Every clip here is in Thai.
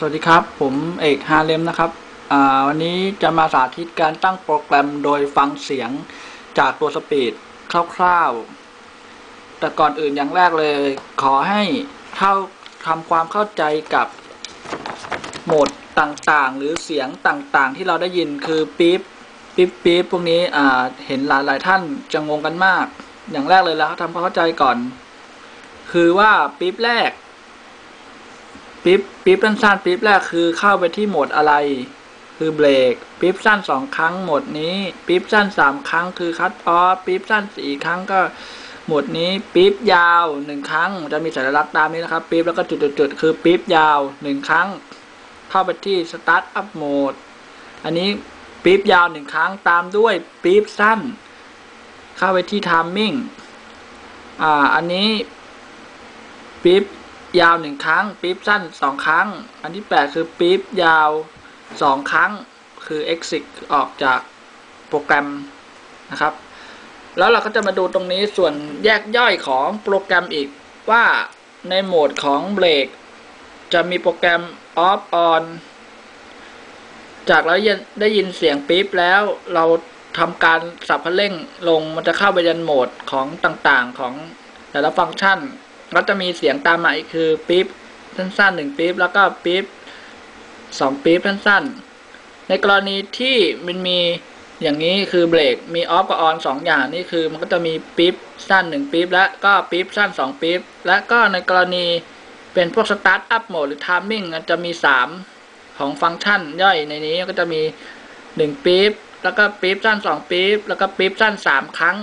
สวัสดีครับ ผมเอกฮาเลมนะครับวันนี้จะมาสาธิตการตั้งโปรแกรมโดยฟังเสียงจากตัวสปีดคร่าวๆ แต่ก่อนอื่นอย่างแรกเลย ขอให้เข้าทำความเข้าใจกับโหมดต่างๆ หรือเสียงต่างๆ ที่เราได้ยินคือปี๊บปี๊บปี๊บพวกนี้เห็นหลายๆท่านจะงงกันมาก อย่างแรกเลยแล้วทำความเข้าใจก่อน คือว่าปี๊บแรก ปิ๊บปิ๊บสั้นๆปิ๊บแรกคือเข้าไปที่โหมดอะไร คือเบรกปิ๊บสั้นสองครั้งโหมดนี้ ปิ๊บสั้นสามครั้งคือคัตออฟปิ๊บสั้นสี่ครั้งก็โหมดนี้ปิ๊บยาวหนึ่งครั้ง จะมีสัญลักษณ์ตามนี้นะครับปิ๊บแล้วก็จุดๆคือปิ๊บยาวหนึ่งครั้ง เข้าไปที่สตาร์ทอัพโหมดอันนี้ปิ๊บยาวหนึ่งครั้งตามด้วยปิ๊บสั้น เข้าไปที่ทมิ่งอ่าอันนี้ปิ๊บ ยาวหนึ่งครั้งปี๊บสั้นสองครั้ง อันที่แปดคือปี๊บยาวสองครั้งคือ exit ออกจากโปรแกรมนะครับ แล้วเราก็จะมาดูตรงนี้ส่วนแยกย่อยของโปรแกรมอีกว่าในโหมดของเบรกจะมีโปรแกรม off on จากเราได้ยินเสียงปี๊บแล้วเราทำการสับคันเร่งลงมันจะเข้าไปยันโหมดของต่างๆของแต่ละฟังก์ชัน ก็จะมีเสียงตามมาอีกคือปี๊บสั้นๆหนึ่งปี๊บแล้วก็ปี๊บสองปี๊บสั้นๆ ในกรณีที่มันมีอย่างนี้คือเบรกมีออฟกับออนสองอย่างนี่คือมันก็จะมีปี๊บสั้นหนึ่งปี๊บและก็ปี๊บสั้นสองปี๊บและก็ในกรณีเป็นพวกสตาร์ทอัพโหมดหรือทามมิ่งจะมีสามของฟังก์ชันย่อยในนี้ก็จะมีหนึ่งปี๊บแล้วก็ปี๊บสั้นสองปี๊บแล้วก็ปี๊บสั้นสามครั้ง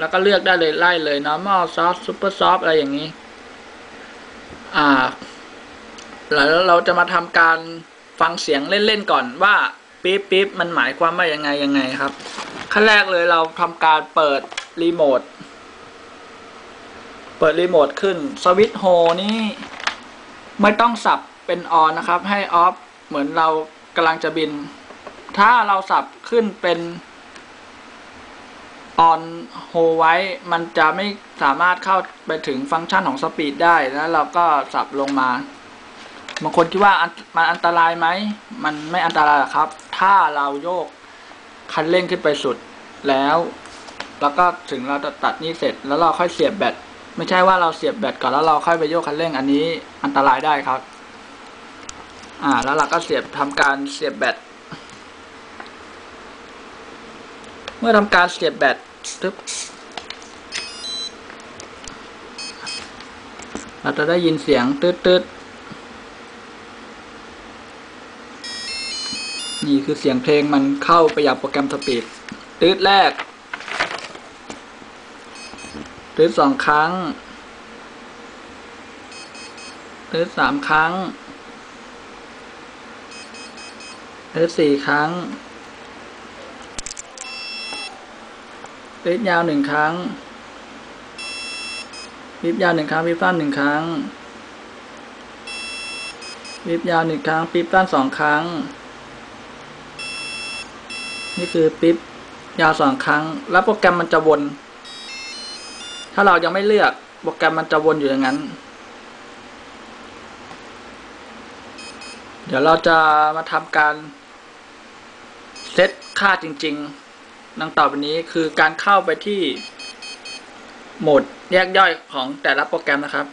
แล้วก็เลือกได้เลยไล่เลย normal soft super soft อะไรอย่างนี้ อ่าแล้วเราจะมาทำการฟังเสียงเล่น ๆ ก่อนว่าปี๊บปี๊บมันหมายความว่ายังไงยังไงครับขั้นแรกเลยเราทำการเปิดรีโมทเปิดรีโมทขึ้นสวิตช์โฮนี่ไม่ต้องสับเป็นออนนะครับ ให้ออฟเหมือนเรากำลังจะบิน ถ้าเราสับขึ้นเป็น ออนโฮไว้มันจะไม่สามารถเข้าไปถึงฟังก์ชันของสปีดได้แล้วเราก็สับลงมาบางคนคิดว่ามันอันตรายไหม มันไม่อันตรายครับ ถ้าเราโยกคันเร่งขึ้นไปสุดแล้ว แล้วก็ถึงเราจะตัดนี่เสร็จ แล้วเราค่อยเสียบแบต ไม่ใช่ว่าเราเสียบแบตก่อนแล้วเราค่อยไปโยกคันเร่งอันนี้อันตรายได้ครับ อ่า แล้วเราก็เสียบทำการเสียบแบต เมื่อทำการเสียบแบต ตึ๊บเราจะได้ยินเสียงตืดตืดนี่คือเสียงเพลงมันเข้าไปยังโปรแกรมสปีดตืดแรกตืดสองครั้งตืดสามครั้งตืดสี่ครั้ง ลิฟยาวหนึ่งครั้งลิฟยาวหนึ่งครั้งลิฟสั้นหนึ่งครั้งลิฟยาวหนึ่งครั้งปิ๊บสั้นสองครั้ง นี่คือปิ๊บยาวสองครั้ง แล้วโปรแกรมมันจะวน ถ้าเรายังไม่เลือกโปรแกรมมันจะวนอยู่อย่างนั้น เดี๋ยวเราจะมาทำการเซตค่าจริง ๆ ดังต่อไปนี้คือการเข้าไปที่โหมดแยกย่อยของแต่ละโปรแกรมนะครับ